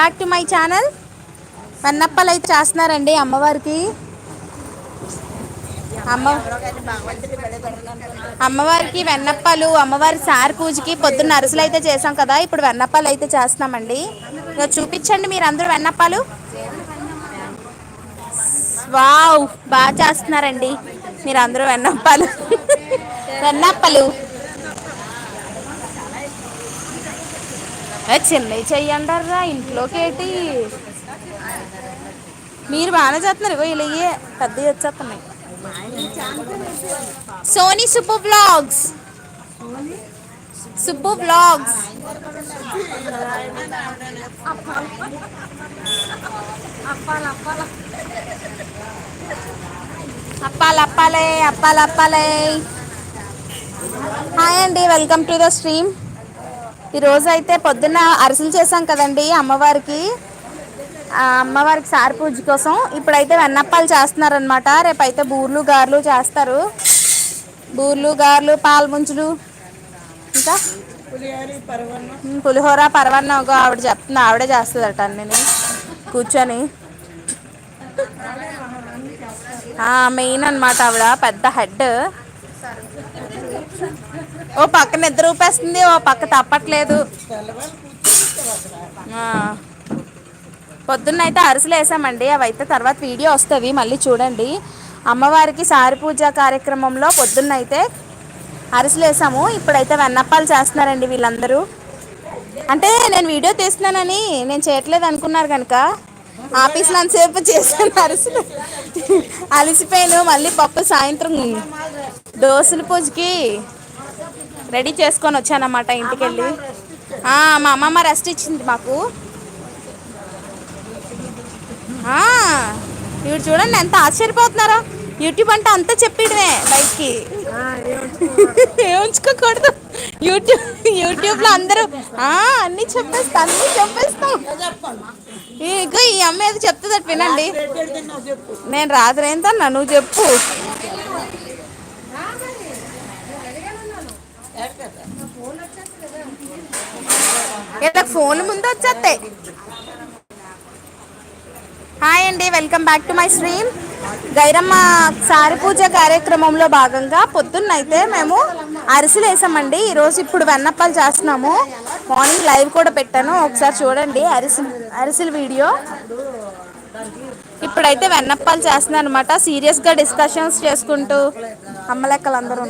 Back to my channel. పన్నప్పలు అయితే చేస్తున్నారండి అమ్మవారికి. అమ్మ అమ్మవారికి వెన్నప్పాలు అమ్మవారి సార్ పూజకి పొద్దున్న అరుసులు అయితే చేసాం కదా ఇప్పుడు వెన్నప్పాలు అయితే చేస్తున్నామండి. ఇక చూపించండి మీరు అందరూ వెన్నప్పాలు. వావ్ బాగా చేస్తున్నారండి. మీరు అందరూ వెన్నప్పాలు. వెన్నప్పలు. చెన్నై చెయ్యండారా ఇంట్లోకేటి మీరు బాగానే చేస్తున్నారు ఇగో ఇలా పెద్ద వచ్చేస్తున్నాయి. సోనీ సుబ్బు బ్లాగ్స్ సుబ్బు బ్లాగ్స్ అప్పాలప్పాలే అప్పాలప్పాలే. హాయ్ అండి వెల్కమ్ టు ద స్ట్రీమ్. ఈరోజు అయితే పొద్దున్న అరిసెలు చేసాం కదండి అమ్మవారికి. అమ్మవారికి సారి పూజ కోసం. ఇప్పుడైతే వెన్నప్పాలు చేస్తున్నారనమాట రేపైతే బూర్లు గారెలు చేస్తారు. బూర్లు గారెలు పాల ముంచులు. ఇంకా? పులిహోర పరవన్న ఒక ఆవిడ చెప్తున్నా ఆవిడే చేస్తుందట నేను కూర్చొని. మెయిన్ అనమాట ఆవిడ. పెద్ద హెడ్. ఓ పక్క నిద్ర ఊపేస్తుంది ఓ పక్క తప్పట్లేదు. పొద్దున్న అయితే అరిసెలు వేసామండి అవి అయితే తర్వాత వీడియో వస్తుంది మళ్ళీ చూడండి. అమ్మవారికి సారి పూజ కార్యక్రమంలో పొద్దున్న అయితే అరిసెలు వేసాము ఇప్పుడైతే వెన్నప్పాలు చేస్తున్నారండి వీళ్ళందరూ. అంటే నేను వీడియో తీస్తున్నానని నేను చేయట్లేదు అనుకున్నారు కనుక ఆఫీస్లో అంతసేపు చేశాను అరిసెలు. అలసిపోయాను మళ్ళీ పప్పు సాయంత్రం. దోశల పూజకి రెడీ చేసుకొని వచ్చానన్నమాట ఇంటికెళ్ళి. ఆ, మా అమ్మమ్మ రెస్ట్ ఇచ్చింది మాకు. ఇవి చూడండి ఎంత ఆశ్చర్యపోతున్నారో. యూట్యూబ్ అంటే అంతా చెప్పడమే బయటికి. ఉంచుకోకూడదు. యూట్యూబ్ యూట్యూబ్లో అందరూ అన్ని చెప్పేస్తా అన్ని చెప్పేస్తాం. ఇగో ఈ అమ్మ ఏదో చెప్తుంది వినండి. నేను రాత్రి ఏంటన్నా నువ్వు చెప్పు. ఇలా ఫోన్ ముందు వచ్చేస్తాయి. హాయ్ అండి welcome back to my stream. Gairamma సారి పూజ కార్యక్రమంలో భాగంగా పొద్దున్న అయితే మేము అరిసెలు వేసామండి. ఈరోజు ఇప్పుడు వెన్నప్పాలు చేస్తున్నాము. మార్నింగ్ లైవ్ కూడా పెట్టాను. ఒకసారి చూడండి అరిసెలు అరిసెల వీడియో. ఇప్పుడైతే వెన్నప్పాలు చేస్తున్నాను అనమాట సీరియస్గా డిస్కషన్స్ చేసుకుంటూ అమ్మలెక్కలందరూ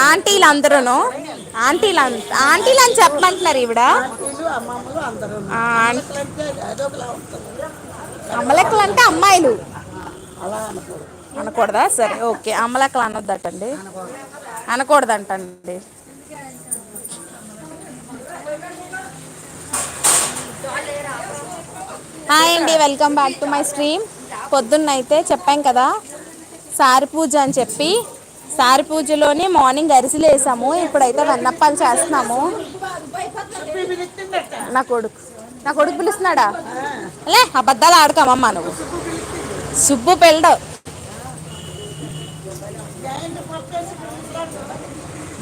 ఆంటీలు అందరూను ఆంటీలు ఆంటీలు అని చెప్పమంటున్నారు ఈవిడ అమ్మలెక్కలు అంటే అమ్మాయిలు. అనకూడదా. సరే ఓకే. అమ్మలెక్కలు అనొద్దటండి. అనకూడదంటండి. హాయ్ అండి. Welcome back to my stream. పొద్దున్న అయితే చెప్పాం కదా సారి పూజ అని చెప్పి సారి పూజలోనే మార్నింగ్ అరిసెలు వేసాము. ఇప్పుడైతే వెన్నప్పాలు చేస్తున్నాము. నా కొడుకు. నా కొడుకు పిలుస్తున్నాడా? లే అబద్ధాలు ఆడుకోమమ్మా నువ్వు. సుబ్బు పెళ్ళడు.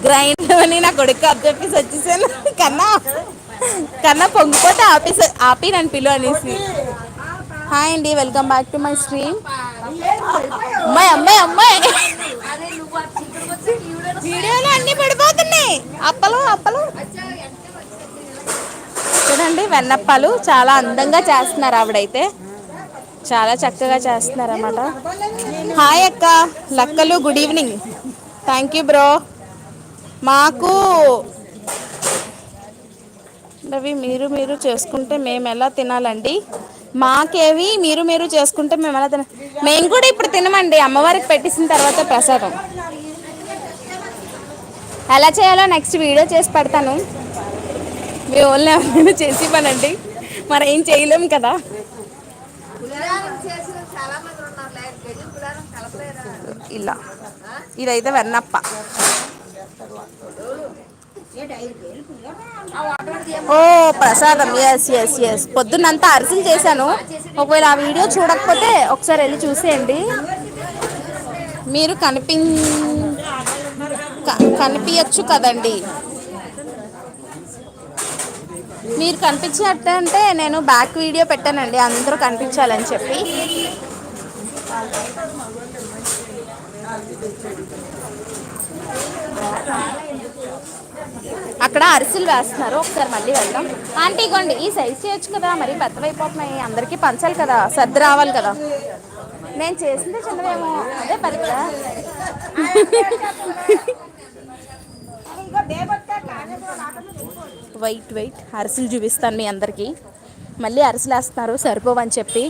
గ్రైండ్ అని నా కొడుకు అప్పచెప్పేసి వచ్చేసాను. కన్నా కన్నా పొంగిపోతే ఆపేసి ఆపి నన్ను పిలు అనేసి. హాయ్ అండి welcome back to my stream అమ్మాయి అమ్మాయి అమ్మాయి. వీడియోలో అన్ని పడిపోతున్నాయి. అప్పలు అప్పలు. చూడండి వెన్నప్పాలు చాలా అందంగా చేస్తున్నారు ఆవిడైతే. చాలా చక్కగా చేస్తున్నారు అన్నమాట హాయ్ అక్క. లక్కలు good evening thank you bro మాకు అవి మీరు మీరు చేసుకుంటే మేము ఎలా తినాలండి? మాకేవి మీరు మీరు చేసుకుంటే మేము ఎలా తిన మేము కూడా ఇప్పుడు తినమండి. అమ్మవారికి పెట్టేసిన తర్వాత ప్రసాదం. ఎలా చేయాలో నెక్స్ట్ వీడియో చేసి పెడతాను. మీ ఓన్లీ ఏమైనా చేసి పనండి మరి ఏం చేయలేము కదా. ఇలా ఇదైతే వెన్నప్ప. ఓ ప్రసాదం. ఎస్ ఎస్ ఎస్ పొద్దున్నంతా అరిసెలు చేశాను. ఒకవేళ ఆ వీడియో చూడకపోతే ఒకసారి వెళ్ళి చూసేయండి. మీరు కనిపి కనిపించచ్చు కదండి. మీరు కనిపించినట్టు అంటే నేను బ్యాక్ వీడియో పెట్టానండి అందరూ కనిపించాలని చెప్పి. అక్కడ అరిసెలు వేస్తున్నారు ఒకసారి మళ్ళీ వెళ్దాం. ఆంటీ ఇగోండి ఈ సైజ్ చేయొచ్చు కదా మరి పెద్దవైపోతున్నాయి అందరికీ పంచాలి కదా సర్ది రావాలి కదా. నేను చేసిందే చిన్నదేమో అదే పెద్దదా వెయిట్ వెయిట్ అరిసెలు చూపిస్తాను మీ అందరికీ. మళ్ళీ అరిసెలు వేస్తున్నారు సరిపోవని చెప్పి.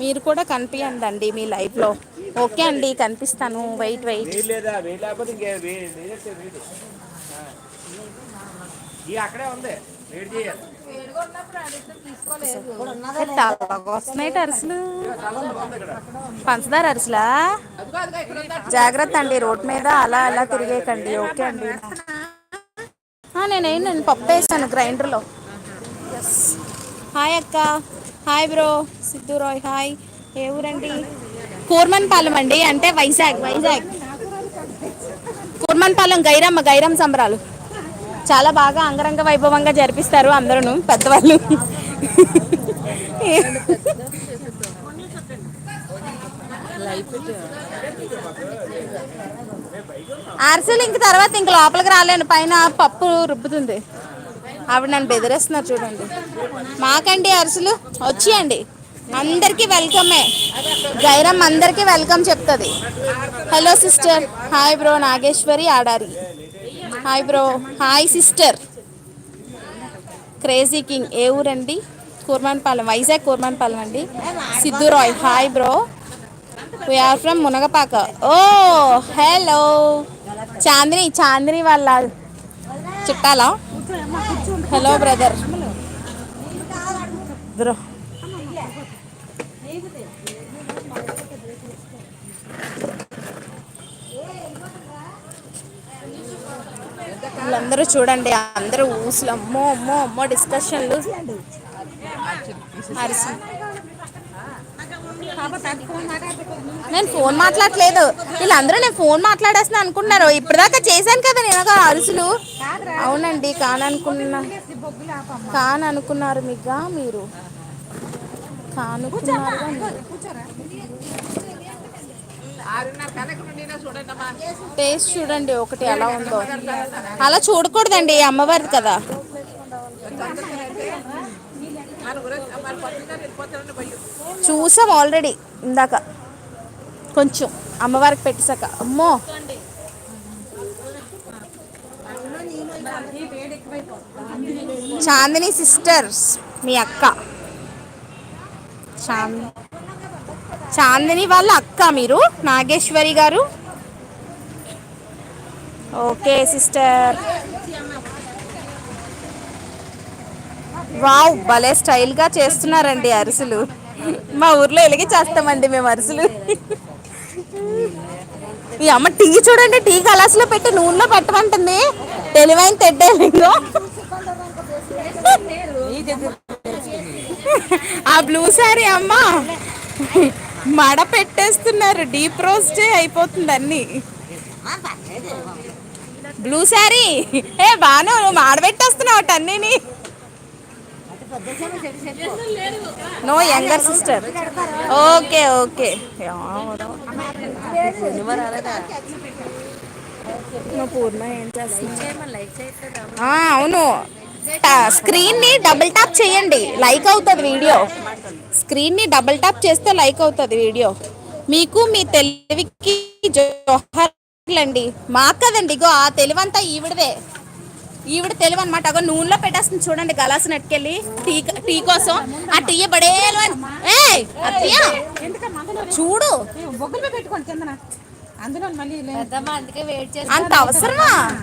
మీరు కూడా కనిపించండి అండి మీ లైఫ్లో ఓకే అండి కనిపిస్తాను. వెయిట్ వెయిట్ అక్కడే ఉంది. వెయిట్ చేయాలి. వస్తున్నాయి అరిసెలు పంచదార అరిసెలా? జాగ్రత్త అండి రోడ్ మీద అలా అలా తిరిగేకండి ఓకే అండి. నేనేం నేను పప్పు వేసాను గ్రైండర్లో. హాయ్ అక్క. Hi bro Siddhu Rai hi ఏ ఊరండి? కూర్మన్పాలెం అండి అంటే వైజాగ్ వైజాగ్. కూర్మన్పాలెం గైరమ్మ గైరమ్ సంబరాలు. చాలా బాగా అంగరంగ వైభవంగా జరిపిస్తారు అందరూ పెద్దవాళ్ళు. అరిసెలు ఇంక తర్వాత ఇంక లోపలికి రాలేను పైన పప్పు రుబ్బుతుంది. ఆవిడ నన్ను బెదిరేస్తున్నారు చూడండి. మాకండి అరిసెలు వచ్చేయండి. అందరికీ వెల్కమే. గైరమ్ అందరికీ వెల్కమ్ చెప్తుంది. Hello sister. Hi bro Nageswari Adari. Hi bro. Hi sister. Crazy king. ఏ ఊరండి? కూర్మాన్పాలెం. వైజాగ్ కూర్మాన్పాలెం అండి. Siddhu Rai. Hi bro. We are from Munagapaka. Oh hello. Chandini Chandini వాళ్ళ చుట్టాలా? Hello brother. బ్రో. వీళ్ళందరూ చూడండి అందరూ ఊసులు. అమ్మో అమ్మో అమ్మో డిస్కషన్లు నేను ఫోన్ మాట్లాడలేదు వీళ్ళందరూ నేను ఫోన్ మాట్లాడేస్తున్నా అనుకుంటున్నారు ఇప్పటిదాకా చేశాను కదా నేను ఒక అరుసులు. అవునండి కాననుకున్నా కాననుకున్నారు మీగా మీరు. కానుకున్నారు టేస్ట్ చూడండి ఒకటి ఎలా ఉందో. అలా చూడకూడదండి అమ్మవారిది కదా. చూసాం ఆల్రెడీ ఇందాక. కొంచెం అమ్మవారికి పెట్టేశాక. అమ్మో! చాందిని సిస్టర్స్ మీ అక్క. చాంద్ చాందిని వాళ్ళ అక్క మీరు నాగేశ్వరి గారు? Okay sister. వావ్ భలే స్టైల్గా చేస్తున్నారండి అరిసెలు. మా ఊర్లో ఎలిగి చేస్తామండి మేము అరిసెలు. ఈ అమ్మ టీ చూడండి టీ కలాసులో పెట్టి నూనెలో పెట్టమంటుంది. తెలివైన తెడ్డేలింగో ఆ బ్లూ సారీ అమ్మ. మడ పెట్టేస్తున్నారు. డీప్ రోస్టే అయిపోతుంది అన్ని. బ్లూ సారీ ఏ బాను నువ్వు మాడబెట్టేస్తున్నావు అన్నీని. No younger sister okay okay నువ్వు పూర్ణ ఏం చేస్తున్నావు అవును. స్క్రీన్ని డబుల్ ట్యాప్ చేయండి. లైక్ అవుతుంది వీడియో. స్క్రీన్ని డబుల్ ట్యాప్ చేస్తే లైక్ అవుతుంది వీడియో. మీకు మీ తెలివికి జోహార్లండి. మాకు కదండి ఇగో ఆ తెలివంతా ఈవిడదే. ఈవిడ తెలివి అనమాట అగో నూనెలో పెట్టేస్తుంది చూడండి గలాసు నెట్టుకెళ్ళి. టీ టీ కోసం. ఆ టీ బడేలు అని. ఏ అత్తయ్య చూడు. బొగ్గులు మీద పెట్టుకోండి కిందన అందులో మళ్ళీ లే- అందుకే వెయిట్ చేసి అంత అవసరమా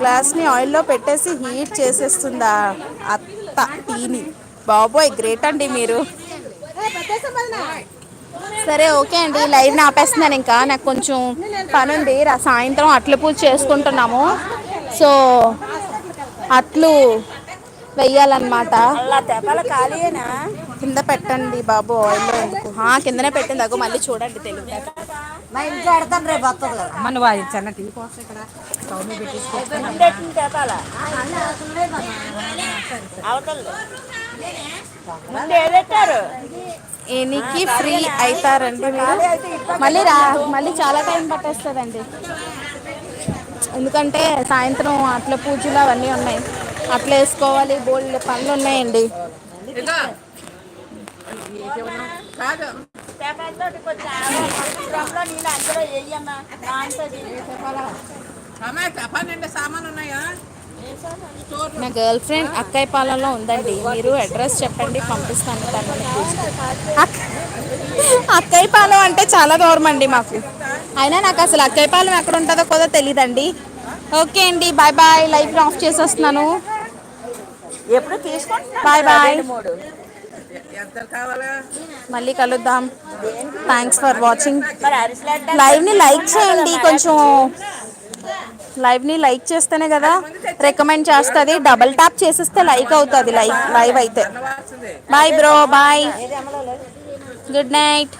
గ్లాస్ని ఆయిల్లో పెట్టేసి హీట్ చేసేస్తుందా అత్త టీని. బాబోయ్ గ్రేట్ అండి మీరు. సరే ఓకే అండి. లైవ్ ఆపేస్తున్నాను ఇంకా. నాకు కొంచెం పని ఉంది సాయంత్రం అట్ల పూజ చేసుకుంటున్నాము. సో అట్లు వెయ్యాలన్నమాట. కింద పెట్టండి బాబు ఆయిల్ ఎందుకు? ఆ, కిందనే పెట్టింది. అగో మళ్ళీ చూడండి తెలుగు మా ఇంట్లో ఆడతాను రేపు వస్తుంది కదా. అమ్మ నువ్వు అది చిన్న టీ కోసం ఇక్కడ స్టవ్ ఎనికి ఫ్రీ అవుతారండి మీరు. మళ్ళీ రా మళ్ళీ చాలా టైం పట్టేస్తుందండి. ఎందుకంటే సాయంత్రం అట్ల పూజలు అవన్నీ ఉన్నాయి. అట్లా వేసుకోవాలి బోల్డ్ పనులు ఉన్నాయండి. కాదు. నా గర్ల్ ఫ్రెండ్ అక్కయ్య పాలెంలో ఉందండి. మీరు అడ్రస్ చెప్పండి పంపిస్తాను తనని. అక్క- అక్కయ్య పాలెం అంటే చాలా దూరం అండి మాకు. అయినా నాకు అసలు అక్కయ్య పాలెం ఎక్కడ ఉంటుందో కూడా తెలియదండి ఓకే అండి బాయ్ బాయ్ లైఫ్ ఆఫ్ చేసేస్తున్నాను. బాయ్ బాయ్ మళ్ళీ కలుద్దాం. థ్యాంక్స్ ఫర్ వాచింగ్ లైవ్ని లైక్ చేయండి కొంచెం. లైవ్ని లైక్ చేస్తేనే కదా రికమెండ్ చేస్తుంది. డబల్ ట్యాప్ చేసేస్తే లైక్ అవుతుంది లైవ్ లైవ్ అయితే. Bye bro bye good night